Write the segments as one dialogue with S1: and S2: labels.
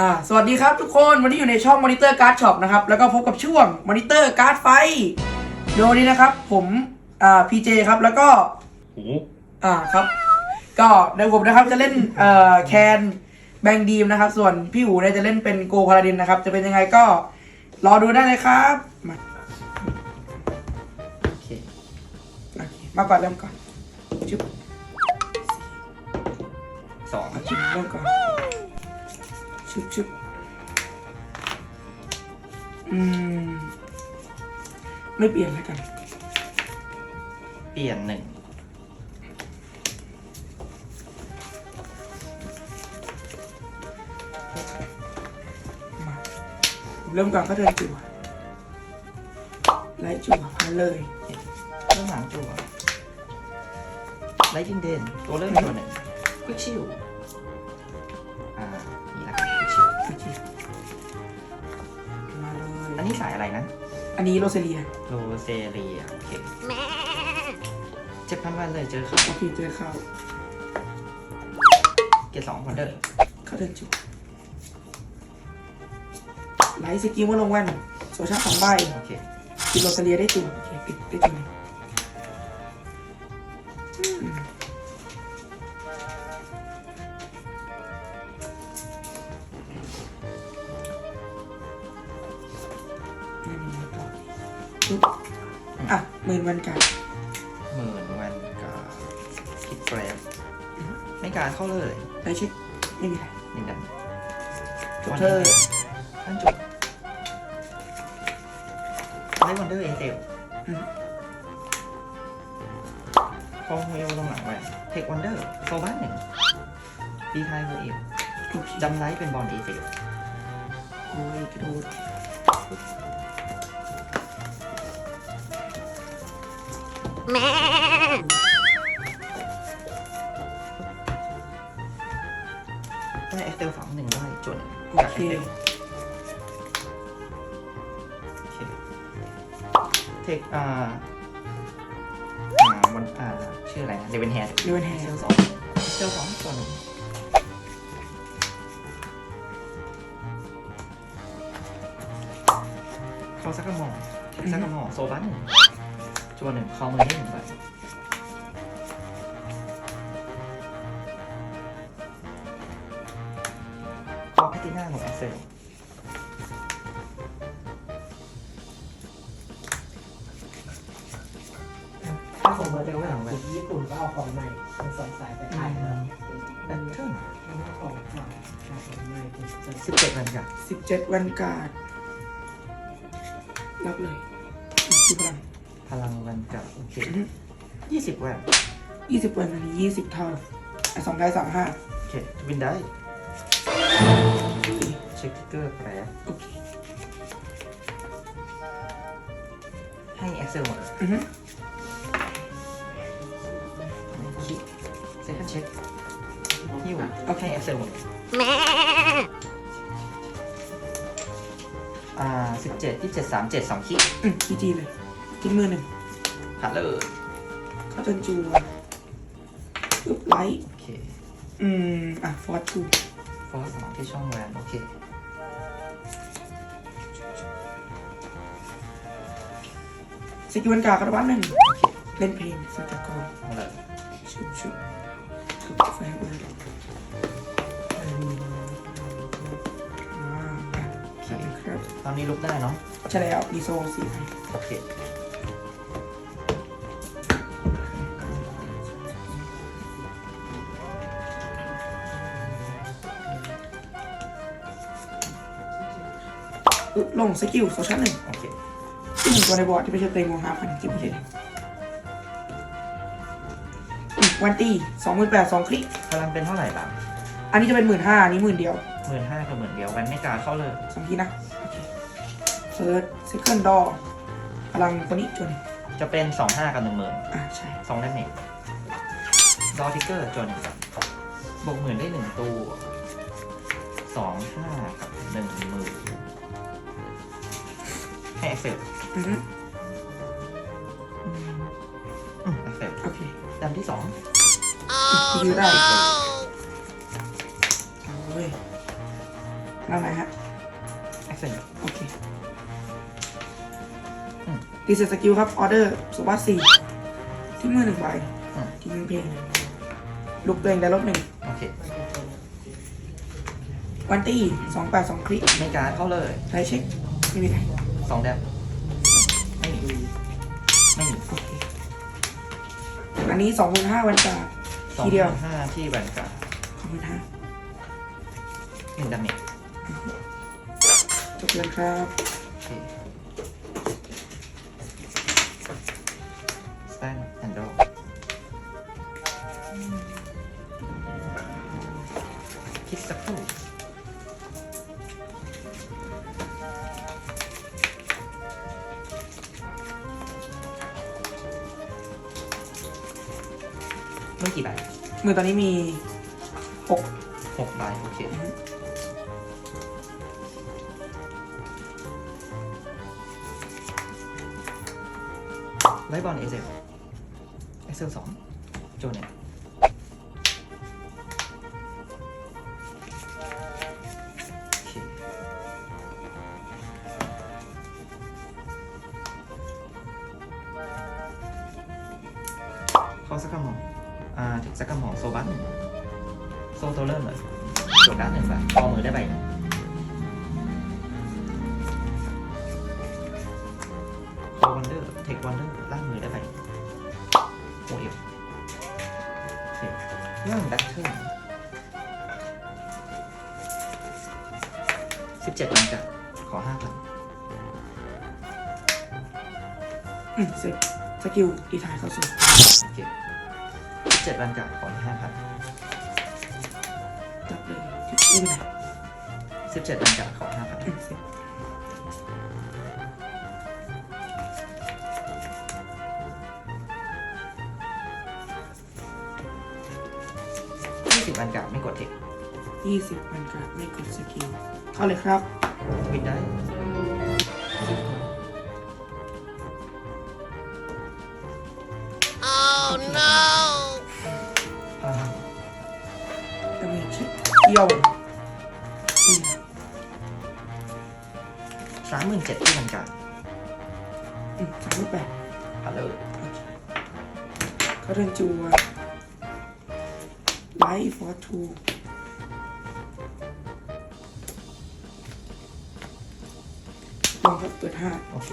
S1: อ่าสวัสดีครับทุกคนวันนี้อยู่ในช่อง Monitor Card Shop นะครับแล้วก็พบกับช่วง Monitor Card Fight โดยวันนี้นะครับ ผมอ่า PJ ครับแล้วก็
S2: หู
S1: อ่าครับ ก็ในผมนะครับจะเล่นเอ่อแคนแบงดีมนะครับ ส่วนพี่หูเนี่ยจะเล่นเป็นโกพาราดินนะครับ จะเป็นยังไงก็รอดูได้เลยครับมา
S2: โอเค
S1: โอเคมาก่อนเริ่มก่อนจุ๊บ
S2: สอง
S1: เอาจุ๊บเริ่มก่อน ชุบชุบอืม ไม่เปลี่ยนแล้วกัน
S2: เปลี่ยนหนึ่ง
S1: มาผมเริ่มก่อนก็เดินจั่วไล่จั่วมาเลย
S2: เริ่มหลังจั่วไลท์ดินเดนตัวเริ่มตัวหนึ่งควิกชิล อันนี้
S1: โรเซเลีย
S2: โรเซเรียโอเคเจ็ดพันวันเลยเจอเขา
S1: โอเคเจอเข้า
S2: เกียร์สองคอนเดอร์
S1: เขาเดินจั่วไลท์สกิลเมื่อลงแว่นโซชาร์จสองใบ
S2: โอเค
S1: กินโรเซเลียได้จั่วโอเคปิดได้จั่วหนึ่ง
S2: ย
S1: ไลท์เช็คไม่มีอะไร
S2: หนึ่งดัน
S1: จบเธอ
S2: ท่านจุดไลท์วันเดอร์เอเตล
S1: อืม
S2: คอมเอลลงหลังไปเทควันเดอร์โซบ้านหนึ่งดีไทเวอร์เอล
S1: โอเค
S2: ดำไลท์เป็นบอลเอเซล
S1: โอ้ยกระโดด
S2: ได้ เอสเตลสองหนึ่งได้จน
S1: โอ
S2: จาก
S1: เค
S2: เอสเตลโอเคเทคอ่าอ่าวันอ่าชื่ออะไรนะเดวินแฮร์
S1: เดือนแฮ
S2: เอสเตล
S1: ร์
S2: สองเอสเตลสองตัวหนึ่งคอซักกะมองซักกะมองโซบัสหนึ่งจวนหนึ่งคอมือได้หนึ่งใบ สิ
S3: บเจ็
S2: ดวันกับ
S1: สิบเจ็ดวันการ์ดรับเลยสิบพลัง
S2: พลังวันกับโอเคยี่สิบวัน
S1: ยี่สิบวันอันนี้ยี่สิบเท่าอะสองได้สามห้า
S2: โอเคทวินได้เช็คเกอร์แปร
S1: โอเค
S2: ให้แอสเซลหมด
S1: อือฮึ
S2: คิดเซคันเช็คฮิวโอเคแอสเซลหมด เจ็ดยี่สิบเจ็ดสามเจ็ดสองคิด
S1: อืมพีจีเลยกินมือหนึ่ง
S2: ผ่านเลย
S1: เขาจนจูปึ๊บไลท์
S2: โอเค
S1: อืม อะ ฟอร์ทู
S2: ฟอสสองที่ช่องแวนโอเค
S1: สกิลวันการ์ดคาร์บันหนึ่ง
S2: โอเค
S1: เล่นเพลงสัจจกร
S2: เอาเลย
S1: ชุบชุบชุบแฟนเลย อ
S2: นนี้ลุกได้เนาะ
S1: ใช่แล้วดีโซสี่ใบ
S2: โอเค
S1: ปึ๊บลงสกิลโซชั่นหนึ่ง
S2: โอเค
S1: ที่หนึ่งตัวในบอร์ดที่ไม่ใช่เต็งของห้าพันจิบไม่ใช่อืมวันตีสองหมื่นแปดสองคลิก
S2: พลังเป็นเท่าไหร่ล่ะ
S1: อันนี้จะเป็นหมื่นห้าอันนี้หมื่นเดียว
S2: หมื่นห้ากับหมื่นเดียวกันไม่กล้าเข้าเลย
S1: สองทีนะโอ เคเฟิร์สเซคันด์ดอพลังคนนี้จน
S2: จะเป็นสองห้ากับหนึ่งหมื่น
S1: อะใช่
S2: สองได้เมจดอทิกเกอร์จนบวกหมื่นได้หนึ่งตัวสองห้ากับหนึ่งหมื่นให้เอฟเฟก
S1: อือฮึ
S2: อืมเอฟเฟก
S1: โอเค
S2: ดำที่สอง
S1: คิวได้
S2: ติดเลย
S1: เอาเว้ยนั่นไหนฮะ
S2: แอคเซนต์
S1: โอเค
S2: อืม
S1: ดีเซตสกิลครับออเดอร์สุวัสสี่ที่มือหนึ่งใบ
S2: อืม
S1: ที่มือเพลงลูกตัวเองได้ลบหนึ่ง
S2: โอเค
S1: วันตี้สองแปดสองคลิก
S2: ไม่การดเข้าเลย
S1: ไทยเช็คไม่มีไทย
S2: สองแดมไม่มีไม่มี
S1: โอเคอันนี้สองหมื่นห้าวันจ่า
S2: สอง
S1: ทีเดียว
S2: ห้าที่แวนการ์ด
S1: สองหมื่นห้า
S2: หนึ่งดาเมจ
S1: จบเลยครับ
S2: โอเค มือ
S1: ตอนนี้มีหก
S2: หกใบโอเคไลท์บอลเอเซลเอเซลสองโจเน็ต เจ็ดลังจากขอห้าพัน
S1: อืมเสร็จสกิลอีทายเข้าสู่
S2: โอเคสิบเจ็ดลังจากขอห้าพัน
S1: จับเลยไม่เป็นไร
S2: สิบเจ็ดลังจากขอห้าพัน
S1: 20พันครั
S2: บไม่กด
S1: สกิลเข้าเลยครับ
S2: ปิดได้
S1: แต่มีชิปเดียว
S2: สามหมื่นเจ็ดที่ทำกา
S1: รสามหมื่นแปด
S2: ฮัลโหล
S1: เขาเดินจูไลฟ์ฟอร์ทู เปิดห้า
S2: โอเค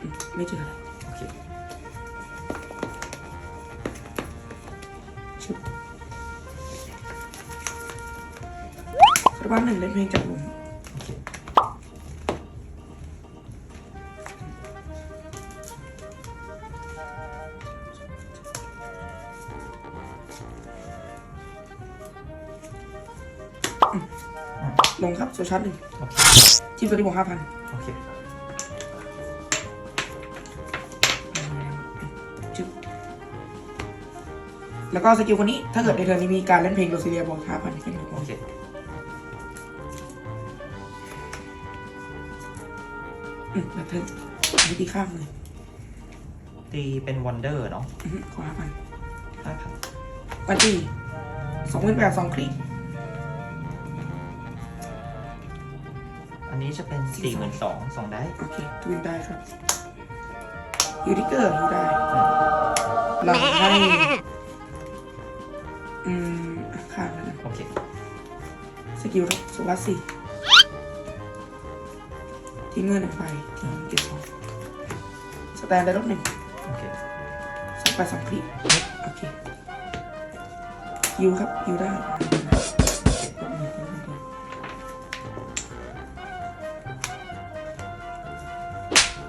S1: อืมไม่เจออะไร
S2: โอเค
S1: ชุบคาร์บ้านหนึ่งเล่นเพลงจากผม
S2: โอเค
S1: ลงครับโซชาร์จหนึ่ง
S2: โอเค
S1: ทีมตัวนี้บอกห้าพัน
S2: โอเค
S1: ชุบแล้วก็สกิลคนนี้ถ้าเกิดในเทอร์นนี้มีการเล่นเพลงโรซิเลียบอกห้าพันขึ้นไป
S2: โอเค
S1: อืมแล้วเทิร์นวิธีข้ามเลย
S2: ตีเป็นวันเดอร์เนาะ
S1: อื้อหือขอห้าพัน
S2: ห้าพัน
S1: วันที่สองหมื่นแปดสองคลิก
S2: นนี้จะเป็นสี่หมื่นสองสองได้
S1: โอเคทวินได้ครับยูริเกอร์ยูได้หลังให้อืมข้ามแล้วนะ
S2: โอเค
S1: สกิลครับโซลัสสี่ทิ้งเงินหนึ่งไปทิ้งเก็บสองสแตนได้ลบหนึ่ง
S3: Oh,
S2: โอเค
S1: สองไปสองคลิกโอเคยูครับยูได้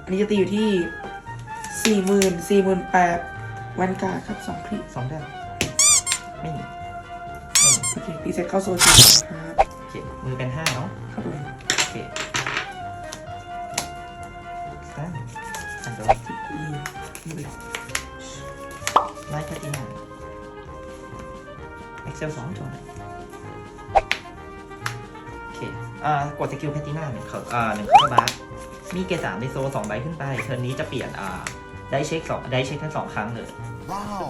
S1: อันนี้จะตีอยู่ที่สี่หมื่นสี่หมื่นแปดวันการ์ดครับสองคลิก
S2: สองได้ไม่มีไม่มี
S1: โอเคตีเสร็จเข้าโซนสี่ครับ
S2: โอเคมือเป็นห้าเนาะ
S1: ครับผม
S2: โอเคสแตนอันโด
S1: ยูยูเลย
S2: ไลท์แพตตินาเอ็กเซลสองจน อ่ากดสกิลแพตตินาหนึ่งเขาอ่าหนึ่งเขาบาร์มีเกรดสามในโซสองใบขึ้นไปเทิร์นนี้จะเปลี่ยนอ่าได้เช็คสองได้เช็คทั้งสองครั้งเลย
S4: Wow.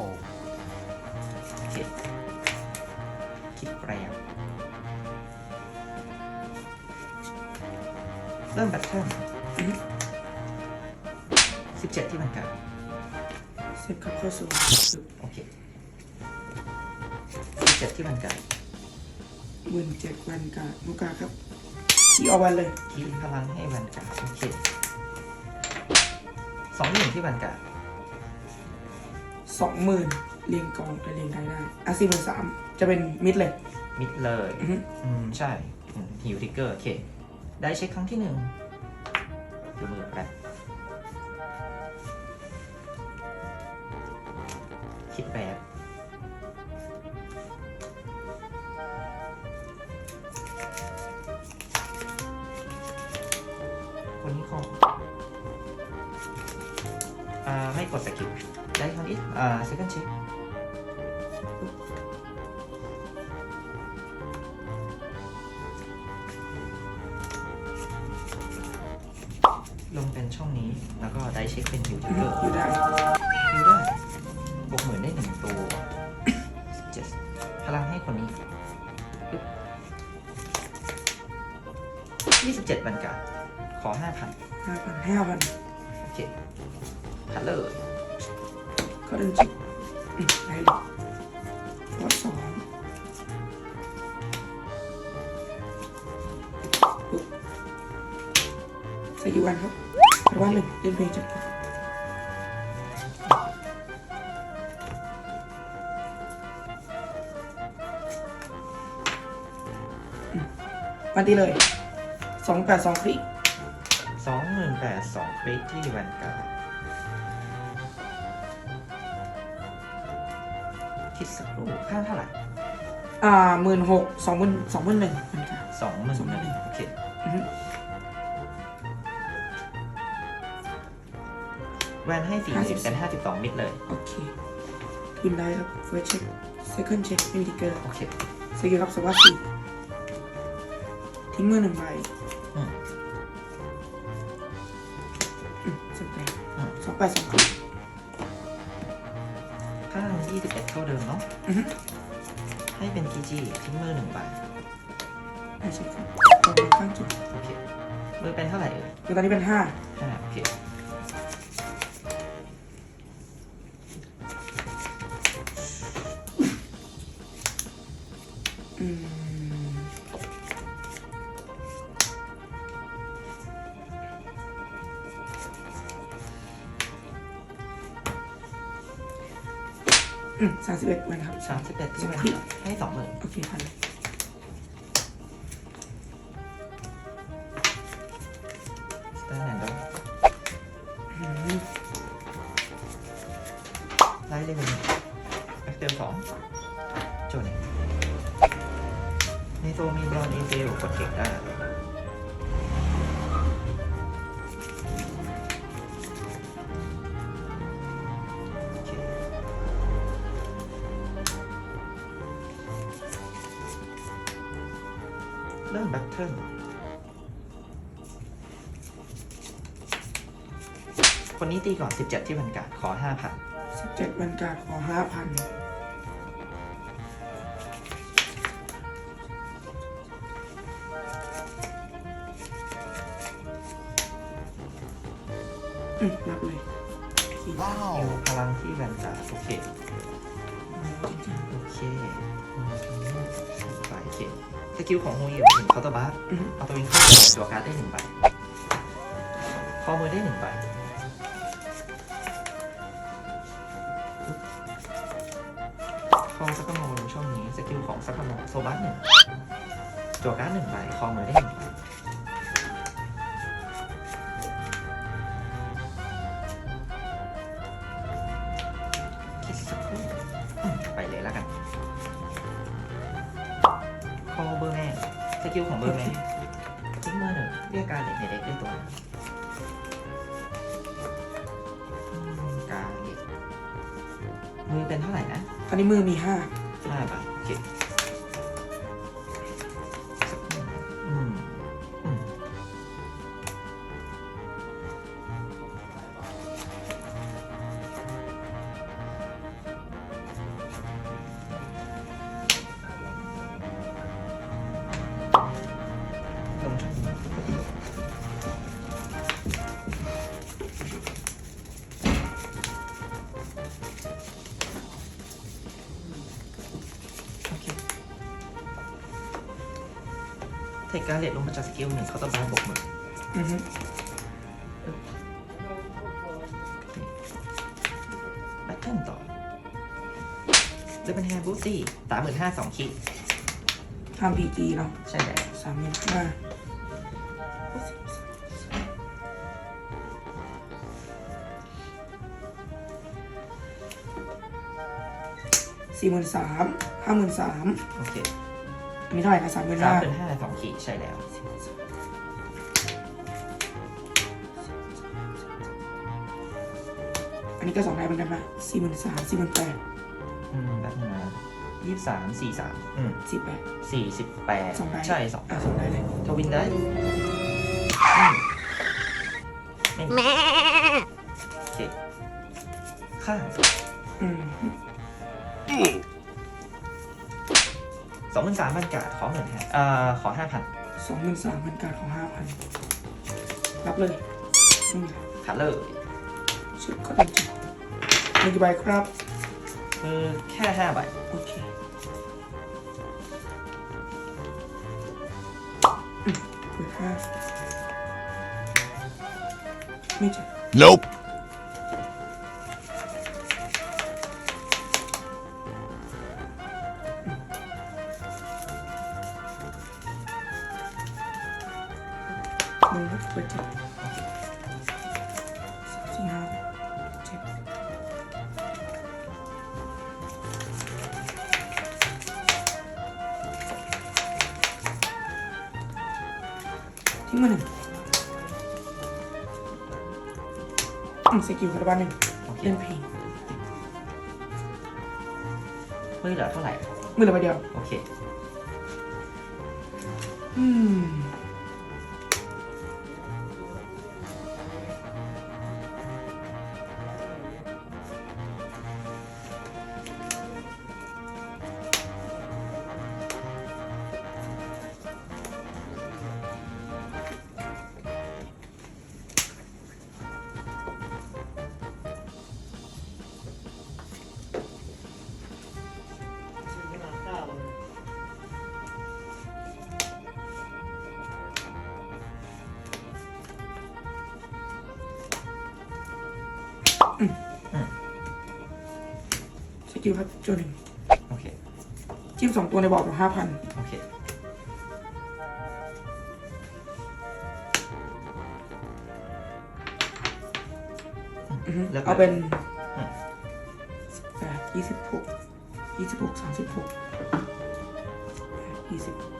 S2: โอเคคิดแปลงเริ่มแบทเทิล
S1: อือฮึ
S2: สิบเจ็ดที่มันกลาง
S1: เซฟครับเข้าสู่
S2: โอเคสิบเจ็ดที่มันกลาง
S1: หมื่นเจ็ดวันกาลูกกาครับ ที่เอาวันเลย
S2: คีพลังให้แวนการ์ดโอเคสองหมื่นที่แวนการ์ด
S1: สองหมื่นเรียงกองไปเรียงได้ได้อะสี่หมื่นสามจะเป็นมิดเลย
S2: มิดเลย
S1: อือฮึ
S2: อืม ใช่ฮิวทิกเกอร์ โอเค ได้เช็คครั้งที่หนึ่งดูมือแป๊บ ลงเป็นช่องนี้ แล้วก็ได้เช็คเป็นฮิวทิ
S1: อื
S2: ก
S1: อ
S2: เก
S1: ฮึ
S2: อร์
S1: อยู่ได้
S2: ฮิวได้บวกหมื่นได้หนึ่งตัวเจ็ดพลังให้คนนี้ยี่สิบเจ็ดบรรกาขอห้าพัน
S1: ห้าพันห้าพัน
S2: โอเคพัดเลย
S1: ก็เดินจิบอืมได้เลยวัดสองปุ๊บใส่กี่วันครับ แต่ว่าหนึ่งเล่นเพลงจัดการอืมมาตีเลย สองแปดสองคลิก
S2: สองหมื่นแปดสองคลิกที่แวนการ์ดคิดสักครู่ค่าเท่าไหร่
S1: อ่าหมื่นหกสองหมื่นสองหมื่นหนึ่งมันค่ะ
S2: สองหมื่น
S1: สองหมื่นหนึ่ง
S2: แวนให้สี่สิบเป็นห้าสิบสองมิดเลย
S1: โอเคขึ้นได้ครับ first check second check ไม่มีทิกเกอร์
S2: โอเค
S1: สกิลครับสวัสดีทิ้งมือหนึ่งใบ
S2: อืม
S1: อืมสเปรย์
S2: อืม
S1: สองแปดสองคลิก
S2: ข้างยี่สิบเอ็ดเท่าเดิมเนาะ
S1: อือฮึ
S2: ให้เป็น PG ทิ้งมือหนึ่งใบ
S1: ได้เช็คครับตรงข้างจุด
S2: โอเคมือเป็นเท่าไหร่เอ่ย
S1: คือตอนนี้เป็นห้า
S2: ห้าโอเค
S1: อืมสามสิบเอ็ดวันครับ
S2: สามสิบเอ็ดที่มันให้สองหมื่น
S1: โอเคพัน เริ่
S2: มแบทเทิลคนนี้ตีก่อน 17 ที่บรรกาศขอ 5,000
S1: สิบเจ็ดบันการขอห้าพัน เอา
S2: ตัวเองเข้าตัวการ์ดได้หนึ่งใบคอมือได้หนึ่งใบคองซักกโมลงช่องนี้สกิลของซักกโมโซบัสหนึ่งตัวการ์ดหนึ่งใบคอมือได้หนึ่งใบ อนนี้มือมีห้า การเลดลงมาจากสกิลหนึ่งเขาต้องการบวกหมื่น
S1: อือฮึ
S2: แบทเทิลต่อเดบันแฮร์บูตี้สามหมื่นห้าสองขีด
S1: ทำพีจีเนาะ
S2: ใช่แล้ว
S1: สามหมื่นห้าสี่หมื่นสามห้าหมื่นสาม
S2: โอเค
S1: อันนี้เท่าไหร่นะสามหมื่น
S2: สาม
S1: ห้า
S2: หมื่นห้าสองขีดใช่แล้ว
S1: อันนี้ก็สองได้เหมือนกันปะสี่หมื่นสามสี่หมื่นแปด
S2: อืมแบบนึงนะยี่สามสี่สามอืม
S1: สี่แปด
S2: สี่สิบแปด
S1: สองได้
S2: ใช่สอง
S1: อะสองได้เลย
S2: ทวินได้อืมไม่โอเคข้าง
S1: อืม
S2: สองหมื่นสามพันกาดขอหมื่นห้าเอ่อขอห้าพัน
S1: สองหมื่นสามพันการของห้าพันรับเลยอืม
S2: คัลเลอร์
S1: ชุดก็เป็นจุดมีกี่ใบครับ
S2: คือแค่ห้าใบ
S1: โอเคอืมเปิดห้าไม่เจ็บ
S4: Nope.
S1: หนึ่ง
S2: โอเค
S1: เล่นเพลง
S2: มือเหลือเท่าไหร่
S1: มือเหลือใบเดียว
S2: โอเค
S1: อืม สกิลครับโจหนึ่ง
S2: โอเค
S1: จิ้มสองตัวในบอร์ดห้าพัน
S2: โอเค
S1: เอาเป็น
S2: อืม
S1: แปดยี่สิบหกยี่สิบหกสามสิบหกยี่สิบ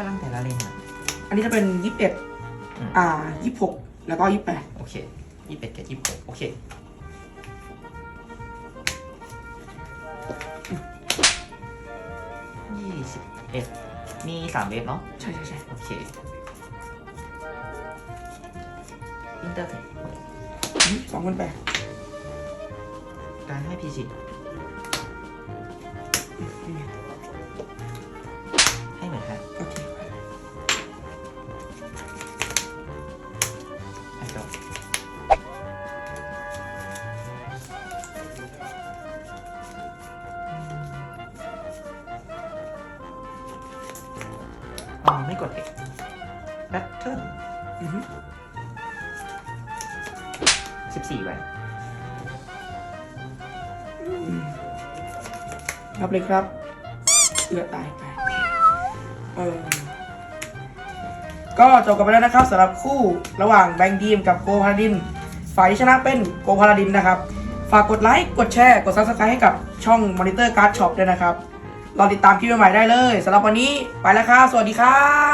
S2: พลังแต่ละเลนหน่อย
S1: อันนี้จะเป็นยี่สิบเอ็ด
S2: อืม
S1: อ่ายี่สิบหกแล้วก็ยี่สิบแปด
S2: โอเคยี่สิบเอ็ดกับยี่สิบหกโอเคยี่สิบเอ็ดมีสามเวฟเนาะ
S1: ใช่ใช่ใช่
S2: โอเคอินเตอร์เฟซ
S1: สองพันแปด
S2: การให้พีซีใอ๋
S1: อ
S2: ไม่กดเอกแบทเทิล
S1: อือฮึ
S2: สิบสี่ใบ
S1: อืมรับเลยครับเอือตายไปเออก็จบกันไปแล้วนะครับสำหรับคู่ระหว่างแบงค์ดีมกับโกพาราดิน ฝ่ายที่ชนะเป็นโกพาราดินนะครับ ฝากกดไลค์ กดแชร์ กด Subscribe ให้กับช่อง Monitor Card Shop ด้วยนะครับ รอติดตามคลิปใหม่ได้เลยสำหรับวันนี้ไปแล้วครับสวัสดีครับ